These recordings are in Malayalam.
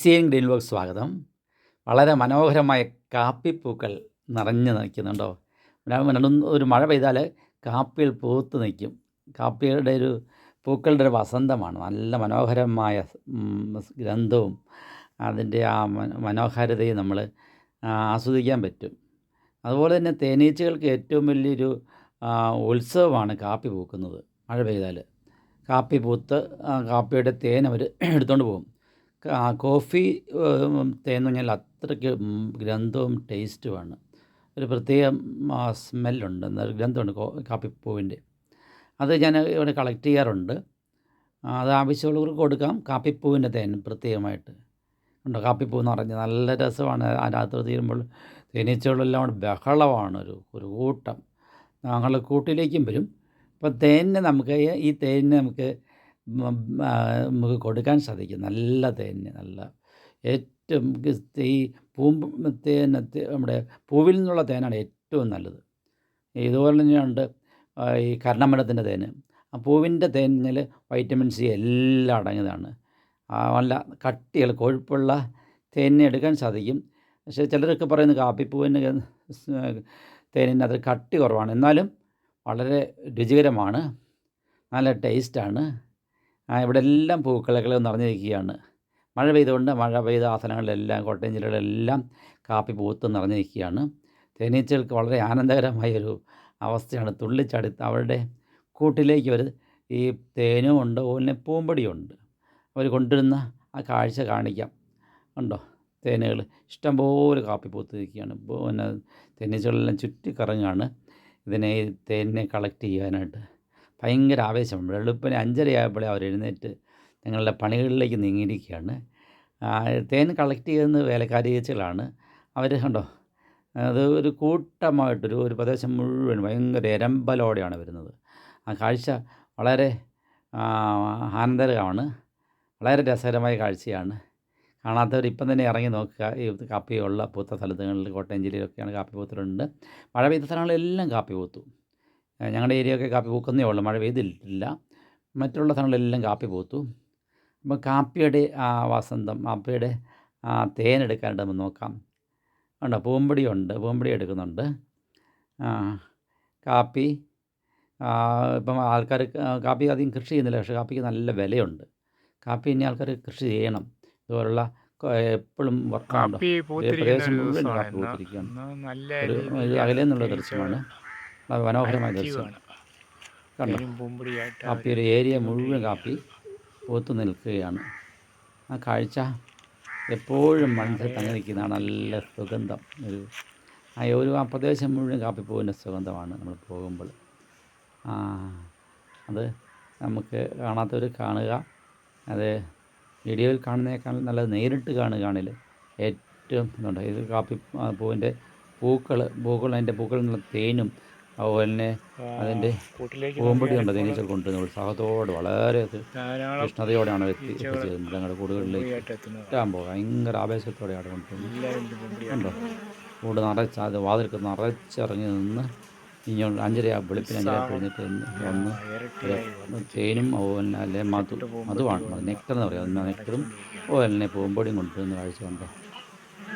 എൽസിയൻ ഗ്രീൻ വർക്ക് സ്വാഗതം. വളരെ മനോഹരമായ കാപ്പിപ്പൂക്കൾ നിറഞ്ഞു നിൽക്കുന്നുണ്ടോ? ഒരു മഴ പെയ്താൽ കാപ്പികൾ പൂത്ത് നിൽക്കും. കാപ്പിയുടെ ഒരു പൂക്കളുടെ ഒരു വസന്തമാണ്. നല്ല മനോഹരമായ ഗ്രന്ഥവും അതിന്റെ ആ മനോഹാരിതയും നമ്മൾ ആസ്വദിക്കാൻ പറ്റും. അതുപോലെ തന്നെ തേനീച്ചകൾക്ക് ഏറ്റവും വലിയൊരു ഉത്സവമാണ് കാപ്പി പൂക്കുന്നത്. മഴ പെയ്താൽ. കാപ്പി പൂത്ത് കാപ്പിയുടെ തേൻ അവർ എടുത്തുകൊണ്ട് പോകും. കാ- കോഫി പറഞ്ഞാൽ അത്രയ്ക്ക് ഗ്രന്ഥവും ടേസ്റ്റുമാണ്. ഒരു പ്രത്യേക സ്മെല്ലുണ്ട്. എന്നൊരു ഗന്ധമുണ്ട് കാപ്പിപ്പൂവിന്റെ. അത് ഞാൻ ഇവിടെ കളക്ട് ചെയ്യാറുണ്ട്. ആ, അത് ആവശ്യമുള്ളവർക്ക് കൊടുക്കാം. കാപ്പിപ്പൂവിന്റെ തേൻ പ്രത്യേകമായിട്ട്. ഉണ്ടോ? കാപ്പിപ്പൂ എന്ന് പറഞ്ഞാൽ നല്ല രസമാണ്. രാത്രി തീരുമ്പോൾ തേനീച്ചകളെല്ലാം കൂടെ ബഹളമാണ് ഒരു ഒരു കൂട്ടം. ഞങ്ങളുടെ കൂട്ടിലേക്കും വരും. അപ്പോൾ തേനിനെ നമുക്ക് ഈ തേനിനെ നമുക്ക് ആ, നമുക്ക് കൊടുക്കാൻ സാധിക്കും. നല്ല തേന് നല്ല ഏറ്റവും ഈ പൂമ്പ് തേൻ തേ- നമ്മുടെ പൂവിൽ നിന്നുള്ള തേനാണ് ഏറ്റവും നല്ലത്. ഇതുപോലെ തന്നെയുണ്ട് ഈ കർണമരത്തിന്റെ തേന്. ആ പൂവിന്റെ തേനിൽ വൈറ്റമിൻ സി എല്ലാം അടങ്ങിയതാണ്. നല്ല കട്ടികൾ കൊഴുപ്പുള്ള തേനിനെ എടുക്കാൻ സാധിക്കും. പക്ഷേ ചിലരൊക്കെ പറയുന്നത് കാപ്പിപ്പൂവിന് തേനിന് അത് കട്ടി കുറവാണ്. എന്നാലും വളരെ രുചികരമാണ്. നല്ല ടേസ്റ്റാണ്. ഇവിടെ എല്ലാം പൂക്കളകൾ നിറഞ്ഞിരിക്കുകയാണ്. മഴ പെയ്തുകൊണ്ട് മഴ പെയ്ത ആ സ്ഥലങ്ങളിലെല്ലാം കോട്ടയം ജില്ലകളിലെല്ലാം കാപ്പി പൂത്ത് നിറഞ്ഞിരിക്കുകയാണ്. തേനീച്ചകൾക്ക് വളരെ ആനന്ദകരമായൊരു അവസ്ഥയാണ്. തുള്ളിച്ചാടി അവരുടെ കൂട്ടിലേക്ക് അവർ ഈ തേനും ഉണ്ട് അതുപോലെ പൂമ്പടിയുണ്ട്. അവർ കൊണ്ടുവരുന്ന ആ കാഴ്ച കാണിക്കാം. ഉണ്ടോ തേനുകൾ ഇഷ്ടംപോലെ കാപ്പി പൂത്ത് നിൽക്കുകയാണ് പിന്നെ തേനീച്ചകളെല്ലാം ചുറ്റി കറങ്ങാണ് ഇതിനെ തേനിനെ കളക്ട് ചെയ്യാനായിട്ട്. ഭയങ്കര ആവേശം. വെളുപ്പിന് അഞ്ചരയായപ്പോഴേ അവർ എഴുന്നേറ്റ് ഞങ്ങളുടെ പണികളിലേക്ക് നീങ്ങിയിരിക്കുകയാണ്. തേൻ കളക്ട് ചെയ്യുന്ന വേലക്കാരീച്ചകളാണ് അവർ കണ്ടോ അത് ഒരു കൂട്ടമായിട്ടൊരു ഒരു പ്രദേശം മുഴുവൻ ഭയങ്കര എരമ്പലോടെയാണ് വരുന്നത്. ആ കാഴ്ച വളരെ ആനന്ദകരമാണ്. വളരെ രസകരമായ കാഴ്ചയാണ്. കാണാത്തവർ ഇപ്പം തന്നെ ഇറങ്ങി നോക്കുക. ഈ കാപ്പിയുള്ള പൂത്ത സ്ഥലങ്ങളിൽ കോട്ടയം ജില്ലയിലൊക്കെയാണ് കാപ്പി പൂത്തിട്ടുണ്ട് മഴ പെയ്ത സ്ഥലങ്ങളിലെല്ലാം കാപ്പി പൂത്തു. ഞങ്ങളുടെ ഏരിയയൊക്കെ കാപ്പി പൂക്കുന്നേ ഉള്ളൂ. മഴ പെയ്തിട്ടില്ല. മറ്റുള്ള സ്ഥലങ്ങളിലെല്ലാം കാപ്പി പൂത്തു. അപ്പം കാപ്പിയുടെ ആ വസന്തം കാപ്പിയുടെ ആ തേനെടുക്കാനായിട്ട് നമുക്ക് നോക്കാം. ഉണ്ടോ. പൂമ്പടിയുണ്ട് പൂമ്പടി എടുക്കുന്നുണ്ട്. ആ, കാപ്പി ഇപ്പം ആൾക്കാർ കാപ്പി അധികം കൃഷി ചെയ്യുന്നില്ല. പക്ഷേ കാപ്പിക്ക് നല്ല വിലയുണ്ട്. കാപ്പി ഇനി ആൾക്കാർ കൃഷി ചെയ്യണം. ഇതുപോലുള്ള എപ്പോഴും വർക്കാണ് പ്രദേശം മുഴുവൻ കാപ്പി പൂത്തിരിക്കുകയാണ്. ഒരു അകലെ നിന്നുള്ള ദൃശ്യമാണ്. മനോഹരമായ ദൃശ്യം. കാപ്പി ഒരു ഏരിയ മുഴുവൻ കാപ്പി പൂത്തു നിൽക്കുകയാണ്. ആ കാഴ്ച എപ്പോഴും മനസ്സിൽ തങ്ങി നിൽക്കുന്നതാണ് നല്ല സുഗന്ധം. ഒരു ആ ഒരു ആ പ്രദേശം മുഴുവൻ കാപ്പിപ്പൂവിന്റെ സുഗന്ധമാണ് നമ്മൾ പോകുമ്പോൾ. ആ അത് നമുക്ക് കാണാത്തവർ കാണുക. അത് വീഡിയോയിൽ കാണുന്നേക്കാൾ നല്ലത് നേരിട്ട് കാണുകയാണെങ്കിൽ ഏറ്റവും ഇതുണ്ട്. ഇത് കാപ്പി പൂവിന്റെ പൂക്കൾ പൂക്കൾ അതിന്റെ പൂക്കളിൽ നിന്നുള്ള തേനും അതുപോലെ തന്നെ അതിന്റെ പൂമ്പൊടി ഉണ്ട് അതിനെ തേനീച്ചകൾ കൊണ്ടുവരുന്നത് ഉത്സാഹത്തോടെ വളരെ കൃഷ്ണതയോടെയാണ് എത്തി ഈച്ചകൾ എത്തിച്ചേരുന്നത് ഞങ്ങളുടെ കൂടുകളിലേക്ക് എത്താൻ പോകാം ഭയങ്കര ആവേശത്തോടെയാണ് കൊണ്ടുവരുന്നത് ഉണ്ടോ കൂട് നിറച്ച് അത് വാതിൽക്ക് നിറച്ചിറങ്ങി നിന്ന് ഇനി അഞ്ചര വെളുപ്പിന് അഞ്ചര കഴിഞ്ഞിട്ട് വന്ന്. തേനും അതുപോലെ അല്ലെ മധു മധുവാണ്. നെക്ടർ എന്ന് പറയും. നെക്ടറും അതുപോലെ തന്നെ പൂമ്പൊടിയും കൊണ്ടുവരുന്ന കാഴ്ച കണ്ടോ?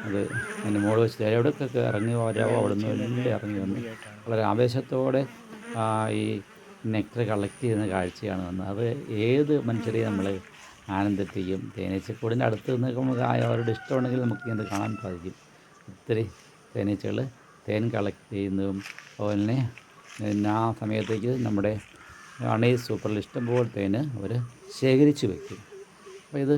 അത് അതിന്റെ മോൾ വെച്ച് എവിടെയൊക്കെ ഇറങ്ങി വരാവോ അവിടെ നിന്ന് ഇറങ്ങി വന്ന്. വളരെ ആവേശത്തോടെ ഈ നെക്ടർ കളക്ട് ചെയ്യുന്ന കാഴ്ചയാണ് വന്നത്. അത് ഏത് മനുഷ്യരെയും നമ്മൾ ആനന്ദിപ്പിക്കും? തേനീച്ചക്കൂടിന്റെ അടുത്ത് നിൽക്കുമ്പോൾ ആ അവരുടെ ഇഷ്ടമുണ്ടെങ്കിൽ നമുക്ക് ഇത് കാണാൻ സാധിക്കും. ഒത്തിരി തേനീച്ചകൾ തേൻ കളക്ട് ചെയ്യുന്നതും അതുപോലെ തന്നെ ആ സമയത്തേക്ക് നമ്മുടെ അണി സൂപ്പറിൽ ഇഷ്ടംപോലെ തേന് അവർ ശേഖരിച്ച് വയ്ക്കും അപ്പോൾ ഇത്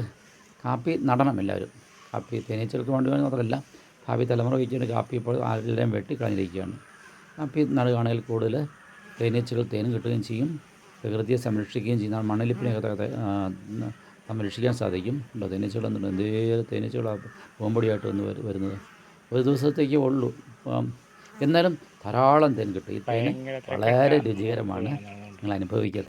കാപ്പി നടണം എല്ലാവരും. കാപ്പി തേനീച്ചകൾക്ക് വേണ്ടി മാത്രമല്ല കാപ്പി തലമുറ വയ്ക്കേണ്ട കാപ്പി ഇപ്പോൾ ആരെല്ലാം വെട്ടി കളഞ്ഞിരിക്കുകയാണ്. കാപ്പി നടുകയാണെങ്കിൽ കൂടുതൽ തേനീച്ചകൾ തേനും കിട്ടുകയും ചെയ്യും പ്രകൃതിയെ സംരക്ഷിക്കുകയും ചെയ്യുന്ന മണലിപ്പിനെയൊക്കെ സംരക്ഷിക്കാൻ സാധിക്കും. ഉണ്ടോ? തേനീച്ചകൾ എന്തുണ്ട്? എന്തേലും തേനീച്ചകൾ പൂമ്പൊടിയായിട്ട് വന്ന് വരുന്നത്? ഒരു ദിവസത്തേക്കേ ഉള്ളൂ. എന്നാലും ധാരാളം തേൻ കിട്ടും. ഈ തേൻ വളരെ രുചികരമാണ്. നിങ്ങൾ അനുഭവിക്കുക